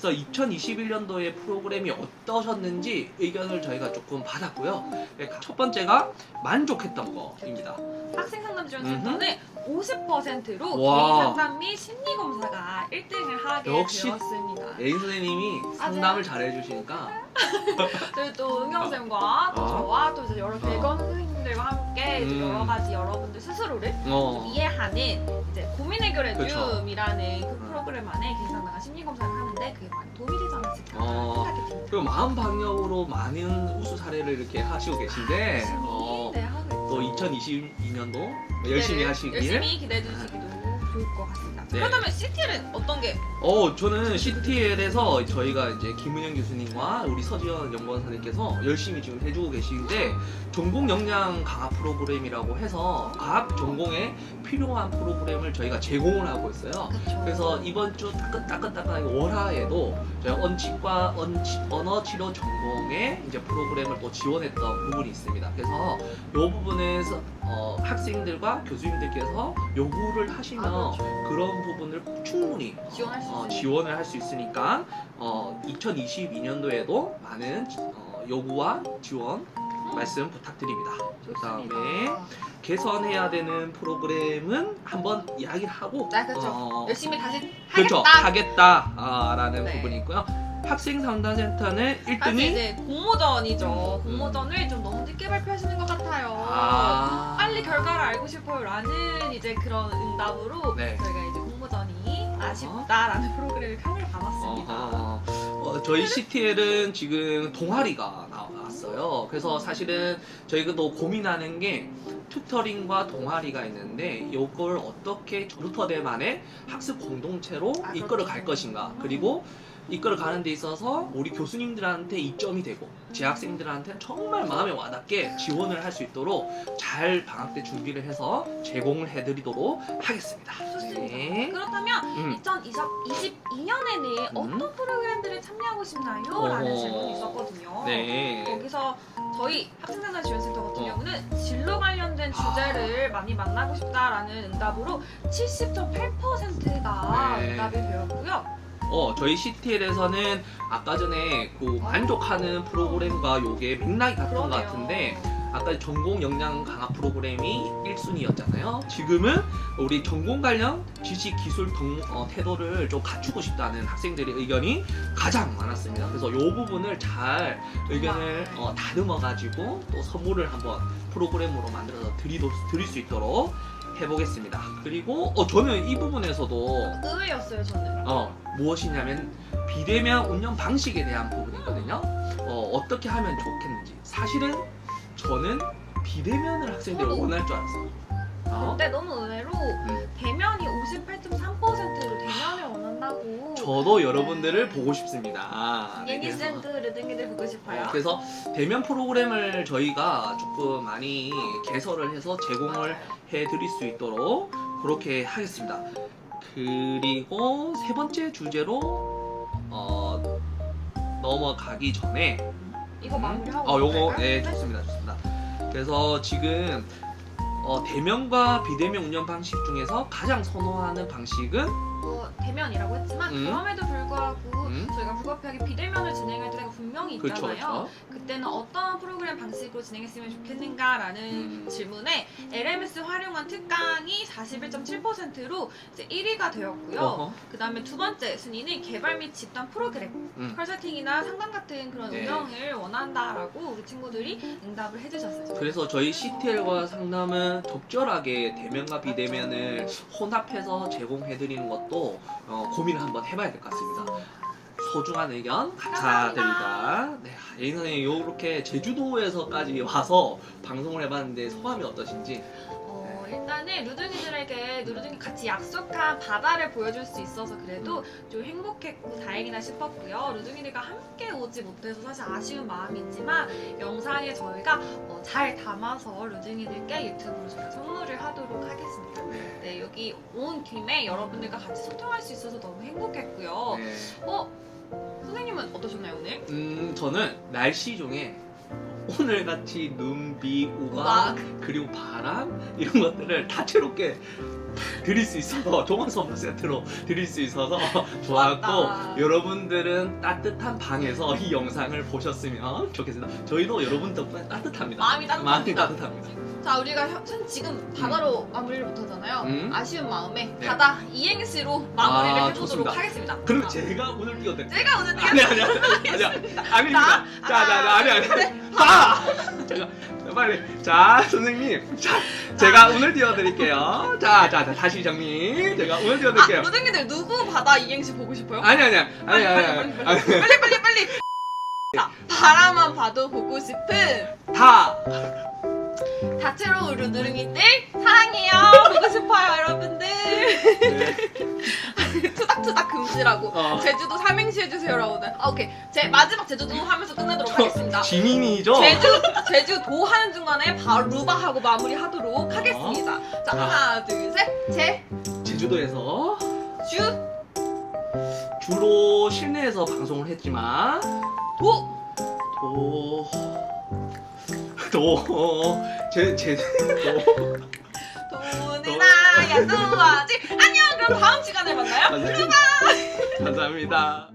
그래서 2021년도에 프로그램이 어떠셨는지 의견을 저희가 조금 받았고요. 네, 첫 번째가 만족했던 거입니다. 학생 상담 지원 센터는 50%로 와. 개인 상담 및 심리 검사가 1등을 하게 역시 되었습니다. 예인 선생님이 상담을 잘해 주시니까 저희 또 은경 쌤과 또 어. 저와 또 이제 여러 어. 대건 선생님들과 함께 이제 음. 여러 가지 여러분들 스스로를 어, 이해하는 이제 고민 해결의 그쵸. 줌이라는 그 음. 프로그램 안에 상담과 심리 검사를 하는데 그게 많이 도움이 되지 않았을까 어. 생각이 듭니다. 그리고 마음 방역으로 많은 우수 사례를 이렇게 하시고 계신데 열심히 어, 네, 하고 있죠. 또 2022년도 열심히 네, 하시길 열심히 기대해 주시기도 좋을 것 같습니다. 네. 그렇다면 CTL은 어떤 게 어, 저는 CTL에서 저희가 이제 김은영 교수님과 우리 서지현 연구원사님께서 열심히 지금 해주고 계시는데 전공 역량 강화 프로그램이라고 해서 각 전공에 필요한 프로그램을 저희가 제공을 하고 있어요. 그쵸. 그래서 이번 주 따끈따끈따끈하게 월화에도 저희 언치과 언치, 언어 치료 전공에 이제 프로그램을 또 지원했던 부분이 있습니다. 그래서 이 부분에서 어, 학생들과 교수님들께서 요구를 하시면 아, 그렇죠. 그런 부분을 충분히 지원할 수 어, 있으니까. 지원을 할 수 있으니까 어, 2022년도에도 많은 어, 요구와 지원 말씀 부탁드립니다. 그 다음에 좋습니다. 개선해야 되는 프로그램은 한번 이야기를 하고 네, 그렇죠. 어, 열심히 다시 그렇죠 하겠다. 하겠다라는 네. 부분이 있고요. 학생 상담센터는 사실 1등이 이제 공모전이죠. 음. 공모전을 좀 너무 늦게 발표하시는 것 같아요. 아 빨리 결과를 알고 싶어요라는 이제 그런 응답으로 네. 저희가 이제 공모전이 아쉽다라는 프로그램을 평을 받았습니다. 어허. 어, 저희 CTL은 지금 동아리가 나왔어요. 그래서 사실은 저희가 또 고민하는 게 튜터링과 동아리가 있는데 이걸 어떻게 루터대만의 학습 공동체로 아, 이끌어 그렇죠. 갈 것인가. 그리고 이끌어 가는 데 있어서 우리 교수님들한테 이점이 되고 재학생들한테 정말 마음에 와닿게 지원을 할 수 있도록 잘 방학 때 준비를 해서 제공을 해드리도록 하겠습니다. 좋습니다. 네. 그렇다면 음. 2022년에는 음. 어떤 프로그램들을 참여하고 싶나요? 라는. 질문이 있었거든요. 네. 거기서 저희 어. 경우는 진로 관련된 주제를 많이 만나고 싶다라는 응답으로 70.8%가 네. 응답이 되었고요. 어, 저희 CTL에서는 아까 전에 그 만족하는 프로그램과 요게 맥락이 같은 것 그러네요. 같은데 아까 전공 역량 강화 프로그램이 1순위였잖아요. 지금은 우리 전공 관련 지식 기술 동, 어, 태도를 좀 갖추고 싶다는 학생들의 의견이 가장 많았습니다. 그래서 이 부분을 잘 의견을 어, 다듬어 가지고 또 선물을 한번 프로그램으로 만들어서 드리도, 드릴 수 있도록 해보겠습니다. 그리고 어, 저는 이 부분에서도 의외였어요 저는. 어, 무엇이냐면 비대면 운영 방식에 대한 부분이거든요. 어, 어떻게 하면 좋겠는지. 사실은 저는 비대면을 학생들이 저도. 원할 줄 알았어요. 어? 근데 너무 의외로 음. 대면이 58.3%로 대면을 원한다고. 저도 여러분들을 보고 싶습니다. 네, 예니 그래서- 샌드 르등이들 보고 싶어요. 어, 그래서 대면 프로그램을 저희가 조금 많이 개설을 해서 제공을 해드릴 수 있도록 그렇게 하겠습니다. 그리고 세 번째 주제로 어, 넘어가기 전에 이거 마무리하고. 어, 요거 갈까요? 네 좋습니다, 좋습니다. 그래서 지금 어, 대면과 비대면 운영 방식 중에서 가장 선호하는 방식은 어, 대면이라고 했지만 음. 그럼에도 불구하고 음. 저희가 불가피하게 비대면을 진행할 때가 분명히 그렇죠, 있잖아요. 그렇죠. 그때는 어떤 프로그램 방식으로 진행했으면 좋겠는가라는 음. 질문에 LMS 활용한 특강이 41.7%로 이제 1위가 되었고요. 어허. 그 다음에 두 번째 순위는 개발 및 집단 프로그램, 음. 컨설팅이나 상담 같은 그런 네. 운영을 원한다라고 우리 친구들이 응답을 해주셨어요. 그래서 저희 CTL과 상담은 적절하게 대면과 비대면을 혼합해서 제공해드리는 것도 어, 고민을 한번 해봐야 될 것 같습니다. 소중한 의견 감사드립니다. 네, 예인 선생님 이렇게 제주도에서까지 와서 방송을 해봤는데 소감이 어떠신지? 어, 일단은 루둥이들에게 루둥이 같이 약속한 바다를 보여줄 수 있어서 그래도 좀 행복했고 다행이다 싶었고요. 루둥이들과 함께 오지 못해서 사실 아쉬운 마음이 있지만 영상에 저희가 어, 잘 담아서 루둥이들께 유튜브로 저희가 선물을 하도록 하겠습니다. 네. 네, 여기 온 김에 여러분들과 같이 소통할 수 있어서 너무 행복했고요. 네. 어, 선생님은 어떠셨나요 오늘? 음, 저는 날씨 중에 오늘 같이 눈, 비, 우박, 우박. 그리고 바람 이런 것들을 다채롭게 드릴 수 있어서 종합 선물 세트로 드릴 수 있어서 좋았고. 여러분들은 따뜻한 방에서 이 영상을 보셨으면 좋겠습니다. 저희도 여러분 덕분에 따뜻합니다. 마음이 따뜻합니다. 마음이 따뜻합니다. 자 우리가 현, 현 지금 바다로 마무리를 못하잖아요. 음. 아쉬운 마음에 네. 바다 이행시로 마무리를 아, 해보도록 좋습니다. 하겠습니다. 그럼 자, 제가 오늘 띄워드릴게요. 제가 오늘 아니 아니 아니 아니 아닙니다. 자, 자, 자, 아니 아니. 자, 제가 빨리. 자, 선생님. 자, 제가 오늘 띄워드릴게요. 자, 자, 자, 다시 정리. 제가 오늘 아 띄워드릴게요. 루댕이들 누구 바다 이행시 보고 싶어요? 아니 아니 아니 아니 아니 아니. 아니. 빨리 빨리 빨리. 자, 바라만 봐도 보고 싶은 다 다채로운 루드릉이들 사랑해요. 보고 싶어요 여러분들. 네. 투닥투닥 금지라고. 어. 제주도 삼행시 해주세요라고. 아 오케이. 제 마지막 제주도 하면서 끝내도록 하겠습니다. 지민이죠? 제주 제주도 하는 중간에 바로 루바 하고 마무리하도록 하겠습니다. 자 자. 하나 둘 셋. 제 제주도에서 주 주로 실내에서 방송을 했지만 도 도 도 제제도 돈이나 야수하지 안녕 그럼 다음 시간에 만나요. 감사합니다.